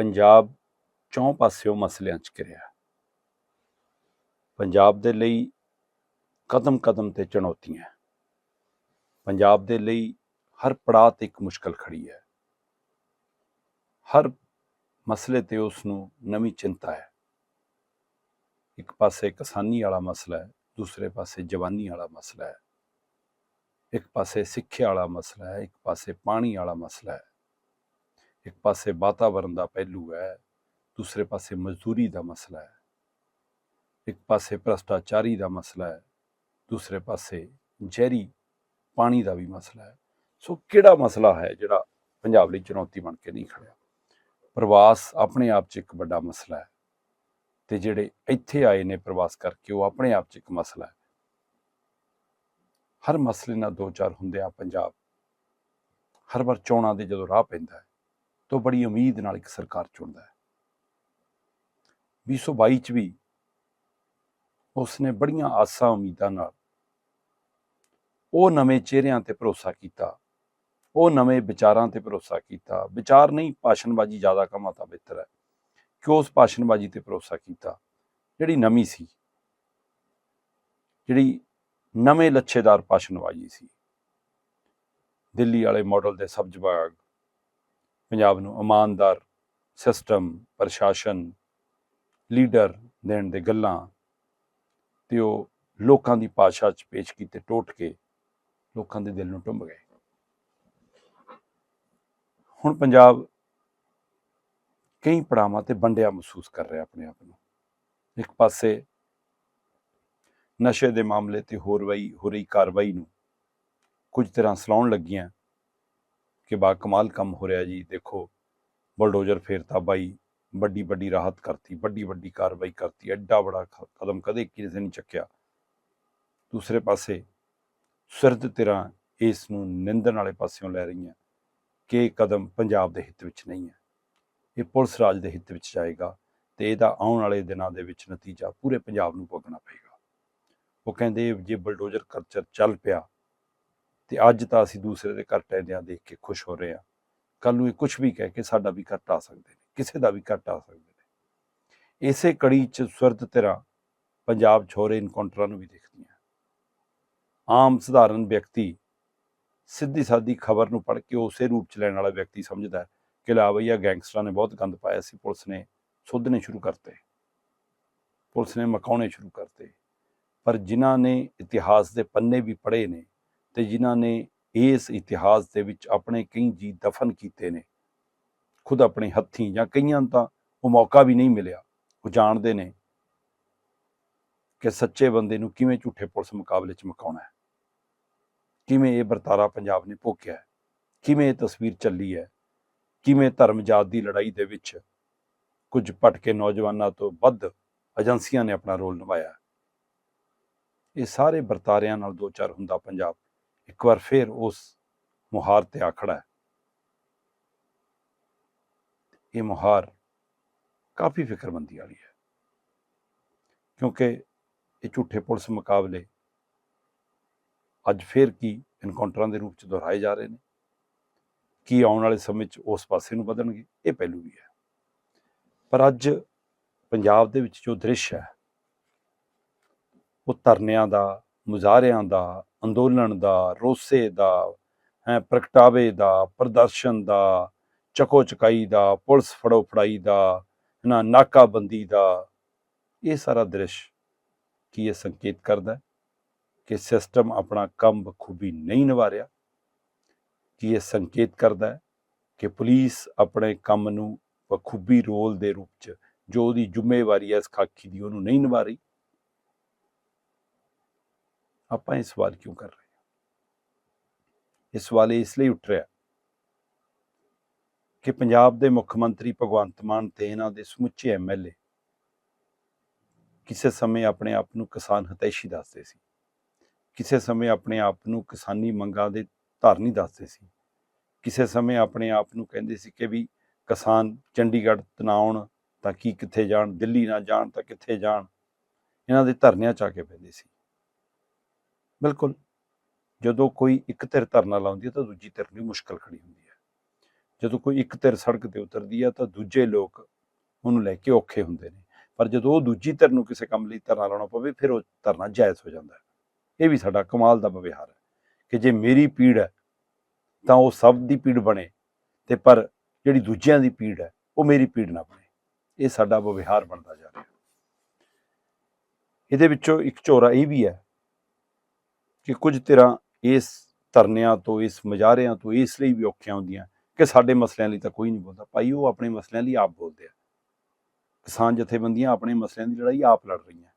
ਪੰਜਾਬ ਚੌਂ ਪਾਸਿਓਂ ਮਸਲਿਆਂ 'ਚ ਘਿਰਿਆ। ਪੰਜਾਬ ਦੇ ਲਈ ਕਦਮ ਕਦਮ ਤੇ ਚੁਣੌਤੀਆਂ। ਪੰਜਾਬ ਦੇ ਲਈ ਹਰ ਪੜਾਅ ਤੇ ਇੱਕ ਮੁਸ਼ਕਲ ਖੜੀ ਹੈ। ਹਰ ਮਸਲੇ ਤੇ ਉਸ ਨੂੰ ਨਵੀਂ ਚਿੰਤਾ ਹੈ। ਇੱਕ ਪਾਸੇ ਕਿਸਾਨੀ ਵਾਲਾ ਮਸਲਾ ਹੈ, ਦੂਸਰੇ ਪਾਸੇ ਜਵਾਨੀ ਵਾਲਾ ਮਸਲਾ ਹੈ। ਇੱਕ ਪਾਸੇ ਸਿੱਖਿਆ ਵਾਲਾ ਮਸਲਾ ਹੈ, ਇੱਕ ਪਾਸੇ ਪਾਣੀ ਵਾਲਾ ਮਸਲਾ ਹੈ। ਇੱਕ ਪਾਸੇ ਵਾਤਾਵਰਣ ਦਾ ਪਹਿਲੂ ਹੈ, ਦੂਸਰੇ ਪਾਸੇ ਮਜ਼ਦੂਰੀ ਦਾ ਮਸਲਾ ਹੈ। ਇੱਕ ਪਾਸੇ ਭ੍ਰਸ਼ਟਾਚਾਰੀ ਦਾ ਮਸਲਾ ਹੈ, ਦੂਸਰੇ ਪਾਸੇ ਜ਼ਹਿਰੀ ਪਾਣੀ ਦਾ ਵੀ ਮਸਲਾ ਹੈ। ਸੋ ਕਿਹੜਾ ਮਸਲਾ ਹੈ ਜਿਹੜਾ ਪੰਜਾਬ ਲਈ ਚੁਣੌਤੀ ਬਣ ਕੇ ਨਹੀਂ ਖੜਿਆ? ਪ੍ਰਵਾਸ ਆਪਣੇ ਆਪ 'ਚ ਇੱਕ ਵੱਡਾ ਮਸਲਾ ਹੈ ਤੇ ਜਿਹੜੇ ਇੱਥੇ ਆਏ ਨੇ ਪ੍ਰਵਾਸ ਕਰਕੇ ਉਹ ਆਪਣੇ ਆਪ 'ਚ ਇੱਕ ਮਸਲਾ ਹੈ। ਹਰ ਮਸਲੇ ਨਾਲ ਦੋ ਚਾਰ ਹੁੰਦੇ ਆ ਪੰਜਾਬ। ਹਰ ਵਾਰ ਚੋਣਾਂ ਦੇ ਜਦੋਂ ਰਾਹ ਪੈਂਦਾ ਹੈ ਤੋਂ ਬੜੀ ਉਮੀਦ ਨਾਲ ਇੱਕ ਸਰਕਾਰ ਚੁਣਦਾ ਹੈ। 2022 ਚ ਵੀ ਉਸਨੇ ਬੜੀਆਂ ਆਸਾਂ ਉਮੀਦਾਂ ਨਾਲ ਉਹ ਨਵੇਂ ਚਿਹਰਿਆਂ ਤੇ ਭਰੋਸਾ ਕੀਤਾ, ਉਹ ਨਵੇਂ ਵਿਚਾਰਾਂ ਤੇ ਭਰੋਸਾ ਕੀਤਾ। ਵਿਚਾਰ ਨਹੀਂ, ਭਾਸ਼ਣਬਾਜ਼ੀ ਜ਼ਿਆਦਾ ਕਮਾ ਤਾਂ ਬਿਹਤਰ ਹੈ। ਕਿ ਉਸ ਭਾਸ਼ਣਬਾਜ਼ੀ ਤੇ ਭਰੋਸਾ ਕੀਤਾ? ਜਿਹੜੀ ਨਵੀਂ ਸੀ। ਜਿਹੜੀ ਨਵੇਂ ਲੱਛੇਦਾਰ ਭਾਸ਼ਣਬਾਜ਼ੀ ਸੀ। ਦਿੱਲੀ ਵਾਲੇ ਮਾਡਲ ਦੇ ਸਬਜ਼ ਬਾਗ ਪੰਜਾਬ ਨੂੰ ਇਮਾਨਦਾਰ ਸਿਸਟਮ, ਪ੍ਰਸ਼ਾਸਨ, ਲੀਡਰ ਦੇਣ ਦੇ ਗੱਲਾਂ ਤੇ ਉਹ ਲੋਕਾਂ ਦੀ ਭਾਸ਼ਾ 'ਚ ਪੇਸ਼ ਕੀਤੇ ਟੋਟ ਕੇ ਲੋਕਾਂ ਦੇ ਦਿਲ ਨੂੰ ਟੁੰਬ ਗਏ। ਹੁਣ ਪੰਜਾਬ ਕਈ ਪੜਾਵਾਂ ਤੇ ਵੰਡਿਆ ਮਹਿਸੂਸ ਕਰ ਰਿਹਾ ਆਪਣੇ ਆਪ ਨੂੰ। ਇੱਕ ਪਾਸੇ ਨਸ਼ੇ ਦੇ ਮਾਮਲੇ ਤੇ ਹੋਰ ਵਈ, ਹੋ ਰਹੀ ਕਾਰਵਾਈ ਨੂੰ ਕੁਝ ਤਰ੍ਹਾਂ ਸਲਾਉਣ ਲੱਗੀਆਂ। ਕਿ ਬਾ ਕਮਾਲ ਕੰਮ ਹੋ ਰਿਹਾ ਜੀ। ਦੇਖੋ, ਬਲਡੋਜ਼ਰ ਫੇਰਤਾ ਬਾਈ ਵੱਡੀ ਵੱਡੀ ਰਾਹਤ ਕਰਤੀ ਵੱਡੀ ਵੱਡੀ ਕਾਰਵਾਈ ਕਰਤੀ, ਐਡਾ ਬੜਾ ਕਦਮ ਕਦੇ ਕਿਸੇ ਨੇ ਚੱਕਿਆ। ਦੂਸਰੇ ਪਾਸੇ ਸਿਰਦ ਤਰ੍ਹਾਂ ਇਸ ਨੂੰ ਨਿੰਦਣ ਵਾਲੇ ਪਾਸਿਓਂ ਲੈ ਰਹੀਆਂ ਕਿ ਇਹ ਕਦਮ ਪੰਜਾਬ ਦੇ ਹਿੱਤ ਵਿੱਚ ਨਹੀਂ ਹੈ। ਇਹ ਪੁਲਿਸ ਰਾਜ ਦੇ ਹਿੱਤ ਵਿੱਚ ਜਾਏਗਾ ਤੇ ਇਹਦਾ ਆਉਣ ਵਾਲੇ ਦਿਨਾਂ ਦੇ ਵਿੱਚ ਨਤੀਜਾ ਪੂਰੇ ਪੰਜਾਬ ਨੂੰ ਭੁਗਤਣਾ ਪਏਗਾ। ਉਹ ਕਹਿੰਦੇ, ਜੇ ਬਲਡੋਜ਼ਰ ਕਲਚਰ ਚੱਲ ਪਿਆ ਤੇ ਅੱਜ ਤਾਂ ਅਸੀਂ ਦੂਸਰੇ ਦੇ ਘਰ ਟਹਿੰਦਿਆਂ ਦੇਖ ਕੇ ਖੁਸ਼ ਹੋ ਰਹੇ ਹਾਂ। ਕੱਲ ਨੂੰ ਇਹ ਕੁਝ ਵੀ ਕਹਿ ਕੇ ਸਾਡਾ ਵੀ ਘਰ ਆ ਸਕਦੇ ਨੇ, ਕਿਸੇ ਦਾ ਵੀ ਘਰ ਆ ਸਕਦੇ ਨੇ। ਇਸੇ ਕੜੀ ਚ ਸੁਰਤ ਤਰ੍ਹਾਂ ਪੰਜਾਬ 'ਚ ਹੋ ਰਹੇ ਇਨਕਾਊਂਟਰਾਂ ਨੂੰ ਵੀ ਦੇਖਦੀਆਂ ਆਮ ਸਧਾਰਨ ਵਿਅਕਤੀ ਸਿੱਧੀ ਸਾਦੀ ਖਬਰ ਨੂੰ ਪੜ੍ਹ ਕੇ ਉਸੇ ਰੂਪ ਚ ਲੈਣ ਵਾਲਾ ਵਿਅਕਤੀ ਸਮਝਦਾ ਕਿ ਲਾ ਬਈ ਗੈਂਗਸਟਰਾਂ ਨੇ ਬਹੁਤ ਗੰਦ ਪਾਇਆ ਸੀ, ਪੁਲਿਸ ਨੇ ਸੋਧਣੇ ਸ਼ੁਰੂ ਕਰਤੇ। ਪੁਲਿਸ ਨੇ ਮਕਾਉਣੇ ਸ਼ੁਰੂ ਕਰਤੇ। ਪਰ ਜਿਨ੍ਹਾਂ ਨੇ ਇਤਿਹਾਸ ਦੇ ਪੰਨੇ ਵੀ ਪੜ੍ਹੇ ਨੇ ਤੇ ਜਿਨ੍ਹਾਂ ਨੇ ਇਸ ਇਤਿਹਾਸ ਦੇ ਵਿੱਚ ਆਪਣੇ ਕਈ ਜੀ ਦਫਨ ਕੀਤੇ ਨੇ। ਖੁਦ ਆਪਣੇ ਹੱਥੀਂ ਜਾਂ ਕਈਆਂ ਨੂੰ ਤਾਂ ਉਹ ਮੌਕਾ ਵੀ ਨਹੀਂ ਮਿਲਿਆ। ਉਹ ਜਾਣਦੇ ਨੇ ਕਿ ਸੱਚੇ ਬੰਦੇ ਨੂੰ ਕਿਵੇਂ ਝੂਠੇ ਪੁਲਿਸ ਮੁਕਾਬਲੇ 'ਚ ਮਕਾਉਣਾ ਹੈ। ਕਿਵੇਂ ਇਹ ਵਰਤਾਰਾ ਪੰਜਾਬ ਨੇ ਭੋਗਿਆ ਹੈ। ਕਿਵੇਂ ਇਹ ਤਸਵੀਰ ਚੱਲੀ ਹੈ। ਕਿਵੇਂ ਧਰਮ ਜਾਤ ਦੀ ਲੜਾਈ ਦੇ ਵਿੱਚ ਕੁਝ ਭਟਕੇ ਨੌਜਵਾਨਾਂ ਤੋਂ ਵੱਧ ਏਜੰਸੀਆਂ ਨੇ ਆਪਣਾ ਰੋਲ ਨਿਭਾਇਆ। ਇਹ ਸਾਰੇ ਵਰਤਾਰਿਆਂ ਨਾਲ ਦੋ ਚਾਰ ਹੁੰਦਾ ਪੰਜਾਬ ਇੱਕ ਵਾਰ ਫਿਰ ਉਸ ਮੁਹਾਰ ਤੇ ਆ ਖੜਾ ਹੈ। ਇਹ ਮੁਹਾਰ ਕਾਫੀ ਫਿਕਰਮੰਦੀ ਵਾਲੀ ਹੈ। ਕਿਉਂਕਿ ਇਹ ਝੂਠੇ ਪੁਲਿਸ ਮੁਕਾਬਲੇ ਅੱਜ ਫੇਰ ਕੀ ਇਨਕਾਊਂਟਰਾਂ ਦੇ ਰੂਪ ਚ ਦੁਹਰਾਏ ਜਾ ਰਹੇ ਨੇ, ਕੀ ਆਉਣ ਵਾਲੇ ਸਮੇਂ 'ਚ ਉਸ ਪਾਸੇ ਨੂੰ ਵਧਣਗੇ, ਇਹ ਪਹਿਲੂ ਵੀ ਹੈ। ਪਰ ਅੱਜ ਪੰਜਾਬ ਦੇ ਵਿੱਚ ਜੋ ਦ੍ਰਿਸ਼ ਹੈ, ਉਹ ਧਰਨਿਆਂ ਦਾ ਮੁਜ਼ਾਹਰਿਆਂ ਦਾ, ਅੰਦੋਲਨ ਦਾ, ਰੋਸੇ ਦਾ, ਹੈ, ਪ੍ਰਗਟਾਵੇ ਦਾ, ਪ੍ਰਦਰਸ਼ਨ ਦਾ ਚਕੋ ਚਕਾਈ ਦਾ, ਪੁਲਿਸ ਫੜੋ ਫੜਾਈ ਦਾ ਨਾ ਨਾਕਾਬੰਦੀ ਦਾ, ਇਹ ਸਾਰਾ ਦ੍ਰਿਸ਼ ਕੀ ਇਹ ਸੰਕੇਤ ਕਰਦਾ ਕਿ ਸਿਸਟਮ ਆਪਣਾ ਕੰਮ ਬਖੂਬੀ ਨਹੀਂ ਨਿਭਾ ਰਿਹਾ ਕੀ ਇਹ ਸੰਕੇਤ ਕਰਦਾ ਕਿ ਪੁਲਿਸ ਆਪਣੇ ਕੰਮ ਨੂੰ ਬਖੂਬੀ ਰੋਲ ਦੇ ਰੂਪ 'ਚ ਜੋ ਉਹਦੀ ਜ਼ਿੰਮੇਵਾਰੀ ਹੈ, ਇਸ ਖਾਕੀ ਦੀ ਉਹਨੂੰ ਨਹੀਂ ਨਿਭਾ ਰਹੀ ਆਪਾਂ ਇਹ ਸਵਾਲ ਕਿਉਂ ਕਰ ਰਹੇ ਹਾਂ? ਇਹ ਸਵਾਲ ਇਸ ਲਈ ਉੱਠ ਰਿਹਾ ਕਿ ਪੰਜਾਬ ਦੇ ਮੁੱਖ ਮੰਤਰੀ ਭਗਵੰਤ ਮਾਨ ਤੇ ਇਹਨਾਂ ਦੇ ਸਮੁੱਚੇ ਐਮਐਲਏ ਕਿਸੇ ਸਮੇਂ ਆਪਣੇ ਆਪ ਨੂੰ ਕਿਸਾਨ ਹਤੈਸ਼ੀ ਦੱਸਦੇ ਸੀ, ਕਿਸੇ ਸਮੇਂ ਆਪਣੇ ਆਪ ਨੂੰ ਕਿਸਾਨੀ ਮੰਗਾਂ ਦੇ ਧਾਰਨੀ ਦੱਸਦੇ ਸੀ, ਕਿਸੇ ਸਮੇਂ ਆਪਣੇ ਆਪ ਨੂੰ ਕਹਿੰਦੇ ਸੀ ਕਿ ਵੀ ਕਿਸਾਨ ਚੰਡੀਗੜ੍ਹ ਤਨਾਉਣ ਤਾਂ ਕੀ ਕਿੱਥੇ ਜਾਣ, ਦਿੱਲੀ ਨਾ ਜਾਣ ਤਾਂ ਕਿੱਥੇ ਜਾਣ, ਇਹਨਾਂ ਦੇ ਧਰਨਿਆਂ ਚ ਆ ਕੇ ਪੈਂਦੇ ਸੀ। ਬਿਲਕੁਲ। ਜਦੋਂ ਕੋਈ ਇੱਕ ਧਿਰ ਧਰਨਾ ਲਾਉਂਦੀ ਹੈ ਤਾਂ ਦੂਜੀ ਧਿਰ ਨੂੰ ਮੁਸ਼ਕਲ ਖੜੀ ਹੁੰਦੀ ਹੈ। ਜਦੋਂ ਕੋਈ ਇੱਕ ਧਿਰ ਸੜਕ ਤੇ ਉਤਰਦੀ ਹੈ ਤਾਂ ਦੂਜੇ ਲੋਕ ਉਹਨੂੰ ਲੈ ਕੇ ਔਖੇ ਹੁੰਦੇ ਨੇ। ਪਰ ਜਦੋਂ ਉਹ ਦੂਜੀ ਧਿਰ ਨੂੰ ਕਿਸੇ ਕੰਮ ਲਈ ਧਰਨਾ ਲਾਉਣਾ ਪਵੇ, ਫਿਰ ਉਹ ਧਰਨਾ ਜਾਇਜ਼ ਹੋ ਜਾਂਦਾ ਹੈ। ਇਹ ਵੀ ਸਾਡਾ ਕਮਾਲ ਦਾ ਵਿਵਹਾਰ ਹੈ ਕਿ ਜੇ ਮੇਰੀ ਪੀੜ ਹੈ ਤਾਂ ਉਹ ਸਭ ਦੀ ਪੀੜ ਬਣੇ ਤੇ ਪਰ ਜਿਹੜੀ ਦੂਜਿਆਂ ਦੀ ਪੀੜ ਹੈ, ਉਹ ਮੇਰੀ ਪੀੜ ਨਾ ਬਣੇ। ਇਹ ਸਾਡਾ ਵਿਵਹਾਰ ਬਣਦਾ ਜਾ ਰਿਹਾ ਇਹਦੇ ਵਿੱਚੋਂ ਇੱਕ ਝੋਰਾ ਇਹ ਵੀ ਹੈ ਕਿ ਕੁਝ ਧਿਰਾਂ ਇਸ ਧਰਨਿਆਂ ਤੋਂ, ਇਸ ਮਜਾਰਿਆਂ ਤੋਂ, ਇਸ ਲਈ ਵੀ ਔਖੀਆਂ ਹੁੰਦੀਆਂ ਕਿ ਸਾਡੇ ਮਸਲਿਆਂ ਲਈ ਤਾਂ ਕੋਈ ਨਹੀਂ ਬੋਲਦਾ। ਭਾਈ, ਉਹ ਆਪਣੇ ਮਸਲਿਆਂ ਲਈ ਆਪ ਬੋਲਦੇ ਆ। ਕਿਸਾਨ ਜਥੇਬੰਦੀਆਂ ਆਪਣੇ ਮਸਲਿਆਂ ਦੀ ਲੜਾਈ ਆਪ ਲੜ ਰਹੀਆਂ।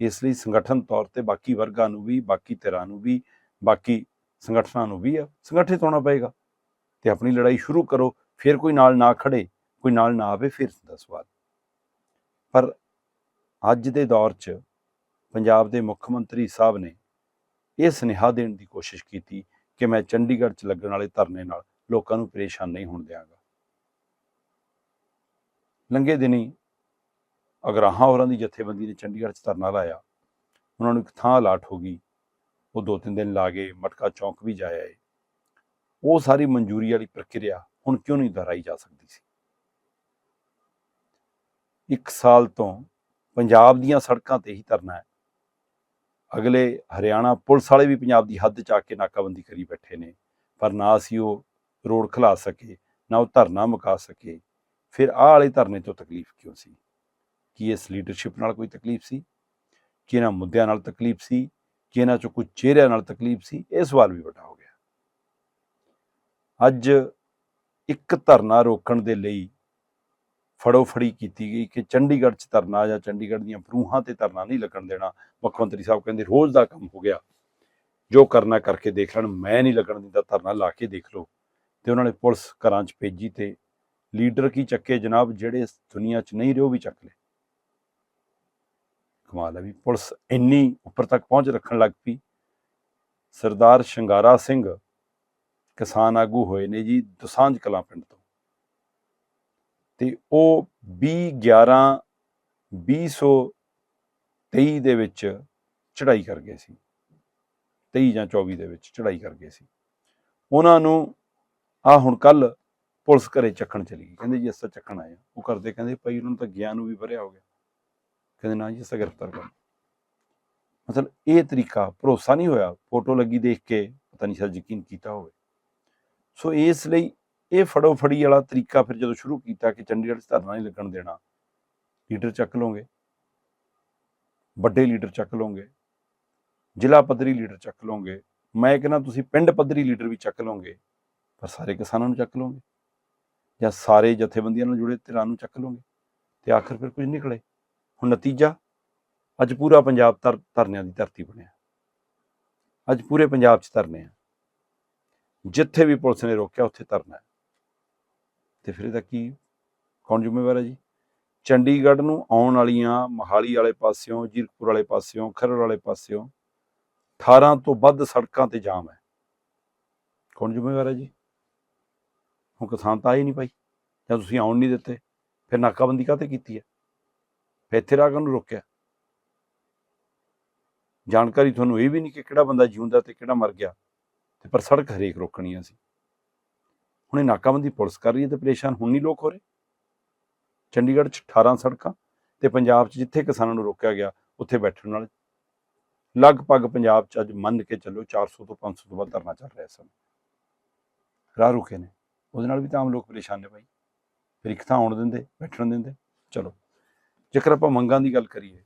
ਇਸ ਲਈ ਸੰਗਠਨ ਤੌਰ ਤੇ ਬਾਕੀ ਵਰਗਾਂ ਨੂੰ ਵੀ, ਬਾਕੀ ਧਿਰਾਂ ਨੂੰ ਵੀ, ਬਾਕੀ ਸੰਗਠਨਾਂ ਨੂੰ ਵੀ ਸੰਗਠਿਤ ਹੋਣਾ ਪਏਗਾ ਤੇ ਆਪਣੀ ਲੜਾਈ ਸ਼ੁਰੂ ਕਰੋ, ਫਿਰ ਕੋਈ ਨਾਲ ਨਾ ਖੜੇ ਕੋਈ ਨਾਲ ਨਾ ਆਵੇ, ਫਿਰ ਦਾ ਸਵਾਲ। ਪਰ ਅੱਜ ਦੇ ਦੌਰ 'ਚ ਪੰਜਾਬ ਦੇ ਮੁੱਖ ਮੰਤਰੀ ਸਾਹਿਬ ਨੇ ਇਹ ਸੁਨੇਹਾ ਦੇਣ ਦੀ ਕੋਸ਼ਿਸ਼ ਕੀਤੀ ਕਿ ਮੈਂ ਚੰਡੀਗੜ੍ਹ 'ਚ ਲੱਗਣ ਵਾਲੇ ਧਰਨੇ ਨਾਲ ਲੋਕਾਂ ਨੂੰ ਪਰੇਸ਼ਾਨ ਨਹੀਂ ਹੋਣ ਦਿਆਂਗਾ। ਲੰਘੇ ਦਿਨੀ ਅਗਰਾਹਾਂ ਹੋਰਾਂ ਦੀ ਜਥੇਬੰਦੀ ਨੇ ਚੰਡੀਗੜ੍ਹ 'ਚ ਧਰਨਾ ਲਾਇਆ। ਉਹਨਾਂ ਨੂੰ ਇੱਕ ਥਾਂ ਅਲਾਟ ਹੋ ਗਈ। ਉਹ ਦੋ ਤਿੰਨ ਦਿਨ ਲਾ ਗਏ ਮਟਕਾ ਚੌਂਕ ਵੀ ਜਾਇਆ ਏ। ਉਹ ਸਾਰੀ ਮਨਜ਼ੂਰੀ ਵਾਲੀ ਪ੍ਰਕਿਰਿਆ ਹੁਣ ਕਿਉਂ ਨਹੀਂ ਦੁਹਰਾਈ ਜਾ ਸਕਦੀ ਸੀ? ਇੱਕ ਸਾਲ ਤੋਂ ਪੰਜਾਬ ਦੀਆਂ ਸੜਕਾਂ ਤੇ ਹੀ ਧਰਨਾ ਹੈ। ਅਗਲੇ ਹਰਿਆਣਾ ਪੁਲਿਸ ਵਾਲੇ ਵੀ ਪੰਜਾਬ ਦੀ ਹੱਦ ਚ ਆ ਕੇ ਨਾਕਾਬੰਦੀ ਕਰੀ ਬੈਠੇ ਨੇ, ਪਰ ਨਾ ਅਸੀਂ ਉਹ ਰੋਡ ਖਲਾ ਸਕੇ, ਨਾ ਉਹ ਧਰਨਾ ਮੁਕਾ ਸਕੇ। ਫਿਰ ਆਹ ਵਾਲੇ ਧਰਨੇ ਤੋਂ ਤਕਲੀਫ ਕਿਉਂ ਸੀ? ਕੀ ਇਸ ਲੀਡਰਸ਼ਿਪ ਨਾਲ ਕੋਈ ਤਕਲੀਫ ਸੀ? ਕਿ ਇਹਨਾਂ ਮੁੱਦਿਆਂ ਨਾਲ ਤਕਲੀਫ ਸੀ? ਕਿ ਇਹਨਾਂ ਚੋਂ ਕੁਝ ਚਿਹਰਿਆਂ ਨਾਲ ਤਕਲੀਫ ਸੀ? ਇਹ ਸਵਾਲ ਵੀ ਵੱਡਾ ਹੋ ਗਿਆ। ਅੱਜ ਇੱਕ ਧਰਨਾ ਰੋਕਣ ਦੇ ਲਈ ਫੜੋਫੜੀ ਕੀਤੀ ਗਈ ਕਿ ਚੰਡੀਗੜ੍ਹ 'ਚ ਧਰਨਾ ਜਾਂ ਚੰਡੀਗੜ੍ਹ ਦੀਆਂ ਪ੍ਰੂਹਾਂ ਤੇ ਧਰਨਾ ਨਹੀਂ ਲੱਗਣ ਦੇਣਾ ਮੁੱਖ ਮੰਤਰੀ ਸਾਹਿਬ ਕਹਿੰਦੇ ਰੋਜ਼ ਦਾ ਕੰਮ ਹੋ ਗਿਆ। ਜੋ ਕਰਨਾ ਕਰਕੇ ਦੇਖ ਲੈਣ, ਮੈਂ ਨਹੀਂ ਲੱਗਣ ਦਿੰਦਾ, ਧਰਨਾ ਲਾ ਕੇ ਦੇਖ ਲਓ। ਤੇ ਉਹਨਾਂ ਨੇ ਪੁਲਿਸ ਘਰਾਂ 'ਚ ਭੇਜੀ ਤੇ ਲੀਡਰ ਕੀ ਚੱਕੇ ਜਨਾਬ, ਜਿਹੜੇ ਇਸ ਦੁਨੀਆ 'ਚ ਨਹੀਂ ਰਹੇ ਉਹ ਵੀ ਚੱਕ ਲਏ। ਕਮਾਲ ਹੈ ਵੀ ਪੁਲਿਸ ਇੰਨੀ ਉੱਪਰ ਤੱਕ ਪਹੁੰਚ ਰੱਖਣ ਲੱਗ ਪਈ। ਸਰਦਾਰ ਸ਼ਿੰਗਾਰਾ ਸਿੰਘ ਕਿਸਾਨ ਆਗੂ ਹੋਏ ਨੇ ਜੀ, ਦੁਸਾਂਝ ਕਲਾਂ ਪਿੰਡ ਤੋਂ। ਤੇ ਉਹ 20 11 2023 ਦੇ ਵਿੱਚ ਚੜ੍ਹਾਈ ਕਰ ਗਏ ਸੀ। 23 ਜਾਂ 24 ਦੇ ਵਿੱਚ ਚੜ੍ਹਾਈ ਕਰ ਗਏ ਸੀ। ਉਹਨਾਂ ਨੂੰ ਆ ਹੁਣ ਕੱਲ ਪੁਲਿਸ ਘਰੇ ਚੱਕਣ ਚਲੀ ਗਈ। ਕਹਿੰਦੇ ਜੀ ਅਸਾਂ ਚੱਕਣ ਆਏ ਉਹ ਕਰਦੇ ਕਹਿੰਦੇ ਭਾਈ ਉਹਨਾਂ ਨੂੰ ਤਾਂ ਗਿਆ ਨੂੰ ਵੀ ਭਰਿਆ ਹੋ ਗਿਆ। ਕਹਿੰਦੇ ਨਾ ਜੀ ਅਸਾਂ ਗ੍ਰਿਫਤਾਰ ਕਰ ਮਤਲਬ ਇਹ ਤਰੀਕਾ ਭਰੋਸਾ ਨਹੀਂ ਹੋਇਆ। ਫੋਟੋ ਲੱਗੀ ਦੇਖ ਕੇ ਪਤਾ ਨਹੀਂ ਸ਼ਾਇਦ ਯਕੀਨ ਕੀਤਾ ਹੋਵੇ। ਸੋ ਇਸ ਲਈ ਇਹ ਫੜੋ ਫੜੀ ਵਾਲਾ ਤਰੀਕਾ ਫਿਰ ਜਦੋਂ ਸ਼ੁਰੂ ਕੀਤਾ ਕਿ ਚੰਡੀਗੜ੍ਹ 'ਚ ਧਰਨਾ ਨਹੀਂ ਲੱਗਣ ਦੇਣਾ, ਲੀਡਰ ਚੱਕ ਲਓਗੇ। ਵੱਡੇ ਲੀਡਰ ਚੱਕ ਲਓਗੇ। ਜ਼ਿਲ੍ਹਾ ਪੱਧਰੀ ਲੀਡਰ ਚੱਕ ਲਓਗੇ। ਮੈਂ ਕਹਿੰਦਾ ਤੁਸੀਂ ਪਿੰਡ ਪੱਧਰੀ ਲੀਡਰ ਵੀ ਚੱਕ ਲਓਗੇ, ਪਰ ਸਾਰੇ ਕਿਸਾਨਾਂ ਨੂੰ ਚੱਕ ਲਓਗੇ। ਜਾਂ ਸਾਰੇ ਜਥੇਬੰਦੀਆਂ ਨਾਲ ਜੁੜੇ ਧਿਰਾਂ ਨੂੰ ਚੱਕ ਲਓਗੇ ਤੇ ਆਖਰ ਫਿਰ ਕੁਝ ਨਿਕਲੇ। ਹੁਣ ਨਤੀਜਾ, ਅੱਜ ਪੂਰਾ ਪੰਜਾਬ ਧਰ, ਧਰਨਿਆਂ ਦੀ ਧਰਤੀ ਬਣਿਆ। ਅੱਜ ਪੂਰੇ ਪੰਜਾਬ 'ਚ ਧਰਨੇ ਆ। ਜਿੱਥੇ ਵੀ ਪੁਲਿਸ ਨੇ ਰੋਕਿਆ, ਉੱਥੇ ਧਰਨਾ ਤੇ ਫਿਰ ਇਹਦਾ ਕੀ, ਕੌਣ ਜ਼ਿੰਮੇਵਾਰ ਹੈ ਜੀ? ਚੰਡੀਗੜ੍ਹ ਨੂੰ ਆਉਣ ਵਾਲੀਆਂ ਮਹਾਲੀ ਵਾਲੇ ਪਾਸਿਓਂ, ਜੀਰਕਪੁਰ ਵਾਲੇ ਪਾਸਿਓਂ, ਖਰੜ ਵਾਲੇ ਪਾਸਿਓਂ 18 ਤੋਂ ਵੱਧ ਸੜਕਾਂ ਤੇ ਜਾਮ ਹੈ। ਕੌਣ ਜ਼ਿੰਮੇਵਾਰ ਹੈ ਜੀ? ਹੁਣ ਕਿਸਾਨ ਤਾਂ ਆਏ ਨਹੀਂ ਭਾਈ। ਜਾਂ ਤੁਸੀਂ ਆਉਣ ਨਹੀਂ ਦਿੱਤੇ, ਫਿਰ ਨਾਕਾਬੰਦੀ ਕਾਹਤੇ ਕੀਤੀ ਹੈ? ਫਿਰ ਇੱਥੇ ਰਾਹ ਨੂੰ ਰੋਕਿਆ? ਜਾਣਕਾਰੀ ਤੁਹਾਨੂੰ ਇਹ ਵੀ ਨਹੀਂ ਕਿ ਕਿਹੜਾ ਬੰਦਾ ਜਿਉਂਦਾ ਤੇ ਕਿਹੜਾ ਮਰ ਗਿਆ। ਤੇ ਪਰ ਸੜਕ ਹਰੇਕ ਰੋਕਣੀ ਆ ਸੀ ਹੁਣ ਇਹ ਨਾਕਾਬੰਦੀ ਪੁਲਿਸ ਕਰ ਰਹੀ ਹੈ ਤੇ ਪਰੇਸ਼ਾਨ ਹੁਣ ਨਹੀਂ ਲੋਕ ਹੋ ਰਹੇ। ਚੰਡੀਗੜ੍ਹ 'ਚ 18 ਸੜਕਾਂ ਤੇ ਪੰਜਾਬ 'ਚ ਜਿੱਥੇ ਕਿਸਾਨਾਂ ਨੂੰ ਰੋਕਿਆ ਗਿਆ, ਉੱਥੇ ਬੈਠਣ ਨਾਲ ਲਗਭਗ ਪੰਜਾਬ 'ਚ ਅੱਜ ਮੰਨ ਕੇ ਚੱਲੋ 400 ਤੋਂ 500 ਤੋਂ ਵੱਧ ਧਰਨਾ ਚੱਲ ਰਿਹਾ ਸਨ। ਰਾਹ ਰੁਕੇ ਨੇ। ਉਹਦੇ ਨਾਲ ਵੀ ਤਾਂ ਆਮ ਲੋਕ ਪਰੇਸ਼ਾਨ ਨੇ ਭਾਈ ਫਿਰ ਇੱਕ ਥਾਂ ਆਉਣ ਦਿੰਦੇ, ਬੈਠਣ ਦਿੰਦੇ। ਚਲੋ, ਜੇਕਰ ਆਪਾਂ ਮੰਗਾਂ ਦੀ ਗੱਲ ਕਰੀਏ,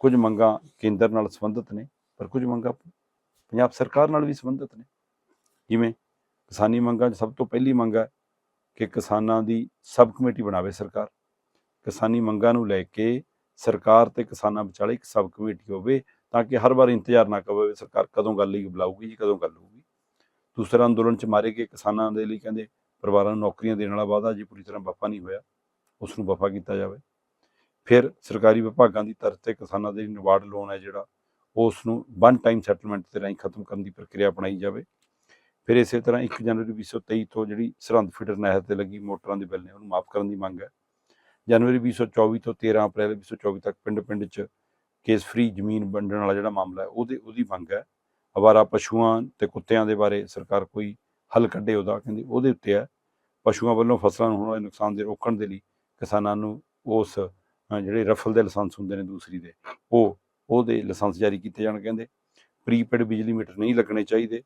ਕੁਝ ਮੰਗਾਂ ਕੇਂਦਰ ਨਾਲ ਸੰਬੰਧਿਤ ਨੇ, ਪਰ ਕੁਝ ਮੰਗਾਂ ਪੰਜਾਬ ਸਰਕਾਰ ਨਾਲ ਵੀ ਸੰਬੰਧਿਤ ਨੇ। ਜਿਵੇਂ ਕਿਸਾਨੀ ਮੰਗਾਂ 'ਚ ਸਭ ਤੋਂ ਪਹਿਲੀ ਮੰਗ ਹੈ ਕਿ ਕਿਸਾਨਾਂ ਦੀ ਸਬ ਕਮੇਟੀ ਬਣਾਵੇ ਸਰਕਾਰ। ਕਿਸਾਨੀ ਮੰਗਾਂ ਨੂੰ ਲੈ ਕੇ ਸਰਕਾਰ ਤੇ ਕਿਸਾਨਾਂ ਵਿਚਾਲੇ ਇੱਕ ਸਬ ਕਮੇਟੀ ਹੋਵੇ ਤਾਂ ਕਿ ਹਰ ਵਾਰ ਇੰਤਜ਼ਾਰ ਨਾ ਕਰਵੇ ਸਰਕਾਰ ਕਦੋਂ ਗੱਲ ਲਈ ਬੁਲਾਊਗੀ ਜੀ, ਕਦੋਂ ਗੱਲ ਹੋਊਗੀ। ਦੂਸਰਾ ਅੰਦੋਲਨ 'ਚ ਮਾਰੇ ਗਏ ਕਿਸਾਨਾਂ ਦੇ ਲਈ ਕਹਿੰਦੇ ਪਰਿਵਾਰਾਂ ਨੂੰ ਨੌਕਰੀਆਂ ਦੇਣ ਵਾਲਾ ਵਾਅਦਾ ਜੀ, ਪੂਰੀ ਤਰ੍ਹਾਂ ਵਫਾ ਨਹੀਂ ਹੋਇਆ। ਉਸ ਨੂੰ ਵਫਾ ਕੀਤਾ ਜਾਵੇ। ਫਿਰ ਸਰਕਾਰੀ ਵਿਭਾਗਾਂ ਦੀ ਤਰਫ ਤੇ ਕਿਸਾਨਾਂ ਦੇ ਨਿਵਾੜ ਲੋਨ ਹੈ ਜਿਹੜਾ ਉਸ ਨੂੰ ਵਨ ਟਾਈਮ ਸੈਟਲਮੈਂਟ ਦੇ ਰਾਹੀਂ ਖਤਮ ਕਰਨ ਦੀ ਪ੍ਰਕਿਰਿਆ ਅਪਣਾਈ ਜਾਵੇ। ਫਿਰ ਇਸੇ ਤਰ੍ਹਾਂ 1 ਜਨਵਰੀ 2023 ਤੋਂ ਜਿਹੜੀ ਸਰਹੰਦ ਫੀਡਰ ਨਹਿਰ ਤੇ ਲੱਗੀ ਮੋਟਰਾਂ ਦੇ ਬਿੱਲ ਨੇ ਉਹਨੂੰ ਮਾਫ ਕਰਨ ਦੀ ਮੰਗ ਹੈ। ਜਨਵਰੀ 2024 ਤੋਂ 13 ਅਪ੍ਰੈਲ 2024 ਤੱਕ ਪਿੰਡ-ਪਿੰਡ 'ਚ ਕੇਸ ਫ੍ਰੀ ਜ਼ਮੀਨ ਵੰਡਣ ਵਾਲਾ ਜਿਹੜਾ ਮਾਮਲਾ ਹੈ, ਉਹਦੇ ਉਹਦੀ ਮੰਗ ਹੈ। ਅਵਾਰਾ ਪਸ਼ੂਆਂ ਤੇ ਕੁੱਤਿਆਂ ਦੇ ਬਾਰੇ ਸਰਕਾਰ ਕੋਈ ਹੱਲ ਕੱਢੇ ਉਹਦਾ, ਕਹਿੰਦੇ ਉਹਦੇ ਉੱਤੇ ਹੈ। ਪਸ਼ੂਆਂ ਵੱਲੋਂ ਫਸਲਾਂ ਨੂੰ ਹੋਣ ਵਾਲੇ ਨੁਕਸਾਨ ਦੇ ਰੋਕਣ ਦੇ ਲਈ ਕਿਸਾਨਾਂ ਨੂੰ ਉਸ ਜਿਹੜੇ ਰਫਲ ਦੇ ਲਾਇਸੈਂਸ ਹੁੰਦੇ ਨੇ ਦੂਸਰੀ ਦੇ, ਉਹ, ਉਹਦੇ ਲਾਇਸੈਂਸ ਜਾਰੀ ਕੀਤੇ ਜਾਣ, ਕਹਿੰਦੇ। ਪ੍ਰੀਪੇਡ ਬਿਜਲੀ ਮੀਟਰ ਨਹੀਂ ਲੱਗਣੇ ਚਾਹੀਦੇ।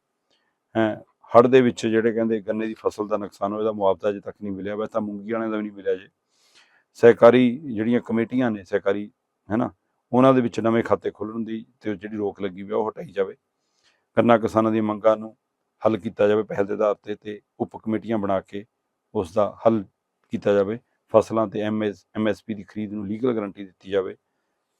ਹੈ, ਹੜ੍ਹ ਦੇ ਵਿੱਚ ਜਿਹੜੇ ਕਹਿੰਦੇ ਗੰਨੇ ਦੀ ਫਸਲ ਦਾ ਨੁਕਸਾਨ ਹੋਇਆ, ਉਹਦਾ ਮੁਆਵਜ਼ਾ ਅਜੇ ਤੱਕ ਨਹੀਂ ਮਿਲਿਆ, ਵੈਸੇ ਤਾਂ ਮੂੰਗੀ ਵਾਲਿਆਂ ਦਾ ਵੀ ਨਹੀਂ ਮਿਲਿਆ ਜੇ। ਸਹਿਕਾਰੀ ਜਿਹੜੀਆਂ ਕਮੇਟੀਆਂ ਨੇ, ਸਹਿਕਾਰੀ, ਹੈਨਾ, ਉਹਨਾਂ ਦੇ ਵਿੱਚ ਨਵੇਂ ਖਾਤੇ ਖੋਲ੍ਹਣ ਦੀ ਤੇ ਜਿਹੜੀ ਰੋਕ ਲੱਗੀ ਵੀ ਉਹ ਹਟਾਈ ਜਾਵੇ। ਗੰਨਾ ਕਿਸਾਨਾਂ ਦੀਆਂ ਮੰਗਾਂ ਨੂੰ ਹੱਲ ਕੀਤਾ ਜਾਵੇ ਪਹਿਲ ਦੇ ਆਧਾਰ ਤੇ ਤੇ ਉਪ ਕਮੇਟੀਆਂ ਬਣਾ ਕੇ ਉਸ ਦਾ ਹੱਲ ਕੀਤਾ ਜਾਵੇ। ਫਸਲਾਂ ਤੇ ਐਮਐਸ, ਐਮਐਸਪੀ ਦੀ ਖਰੀਦ ਨੂੰ ਲੀਗਲ ਗਾਰੰਟੀ ਦਿੱਤੀ ਜਾਵੇ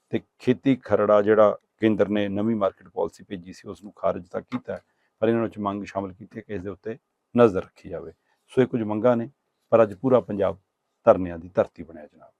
ਤੇ ਖੇਤੀ ਖਰੜਾ ਜਿਹੜਾ ਕੇਂਦਰ ਨੇ ਨਵੀਂ ਮਾਰਕੀਟ ਪਾਲਿਸੀ ਭੇਜੀ ਸੀ ਉਸ ਨੂੰ ਖਾਰਜ ਤਾਂ ਕੀਤਾ। ਪਰ ਇਹਨਾਂ ਵਿੱਚ ਮੰਗ ਸ਼ਾਮਲ ਕੀਤੀ ਹੈ ਕਿ ਇਸ ਦੇ ਉੱਤੇ ਨਜ਼ਰ ਰੱਖੀ ਜਾਵੇ। ਸੋ ਇਹ ਕੁਝ ਮੰਗਾਂ ਨੇ, ਪਰ ਅੱਜ ਪੂਰਾ ਪੰਜਾਬ ਧਰਨਿਆਂ ਦੀ ਧਰਤੀ ਬਣਿਆ ਜਨਾਬ।